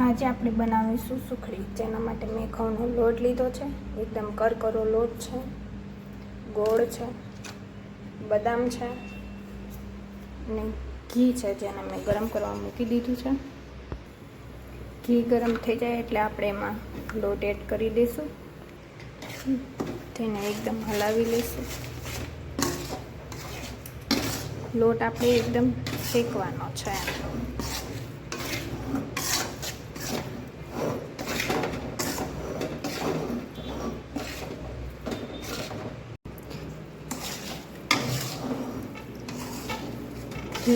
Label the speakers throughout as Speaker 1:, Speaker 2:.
Speaker 1: આજે આપણે બનાવીશું સુખડી, જેના માટે મેં ઘઉંનો લોટ લીધો છે. એકદમ કરકરો લોટ છે. ગોળ છે. બદામ છે. અને ઘી છે, જેને મેં ગરમ કરવા મૂકી દીધું છે. ઘી ગરમ થઈ જાય એટલે આપણે એમાં લોટ એડ કરી દઈશું. તેને એકદમ હલાવી લઈશું. લોટ આપણે એકદમ શેકવાનો છે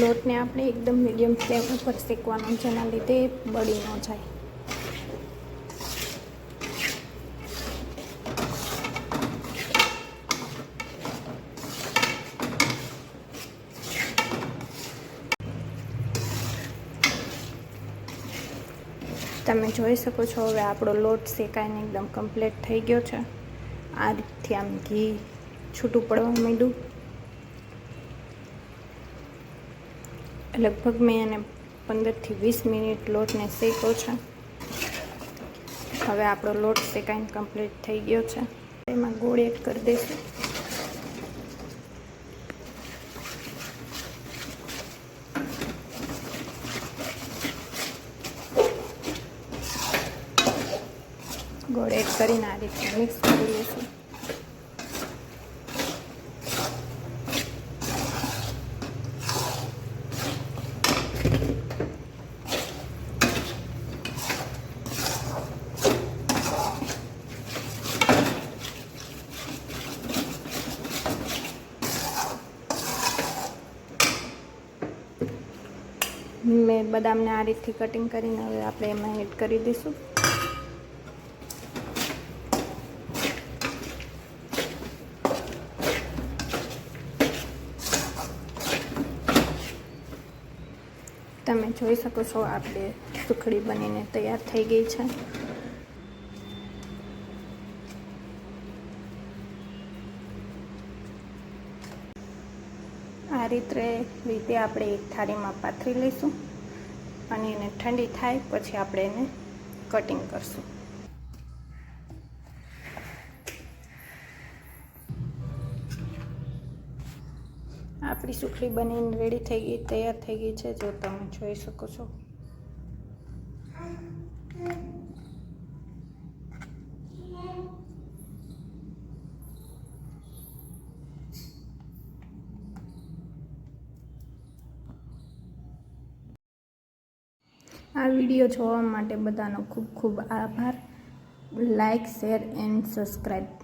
Speaker 1: લોટને આપણે એકદમ મીડિયમ ફ્લેમ ઉપર શેકવાનો જેના લીધે બળી ન જાય. તમે જોઈ શકો છો હવે આપણો લોટ શેકાઈને એકદમ કમ્પ્લીટ થઈ ગયો છે. આ રીતથી આમ ઘી છૂટું પડવા માંડ્યું. લગભગ મેં એને પંદરથી વીસ મિનિટ લોટને શેકો છે. હવે આપણો લોટ શેકાઈને કમ્પ્લીટ થઈ ગયો છે. એમાં ગોળ એડ કરી દઈશું. ગોળ એડ કરીને આ રીતે મિક્સ કરી લઈશું. મેં બદામને આ રીતથી કટિંગ કરીને હવે આપણે એમાં એડ કરી દઈશું. તમે જોઈ શકો છો આપણે સુખડી બનીને તૈયાર થઈ ગઈ છે. રીતે રીતે આપણે એક થાળીમાં પાથરી લઈશું અને એને ઠંડી થાય પછી આપણે એને કટિંગ કરશું. આપણી સુખડી બનીને રેડી થઈ ગઈ, તૈયાર થઈ ગઈ છે. જો તમે જોઈ શકો છો. આ વીડિયો જોવા માટે બધાનો ખૂબ ખૂબ આભાર. Like share and subscribe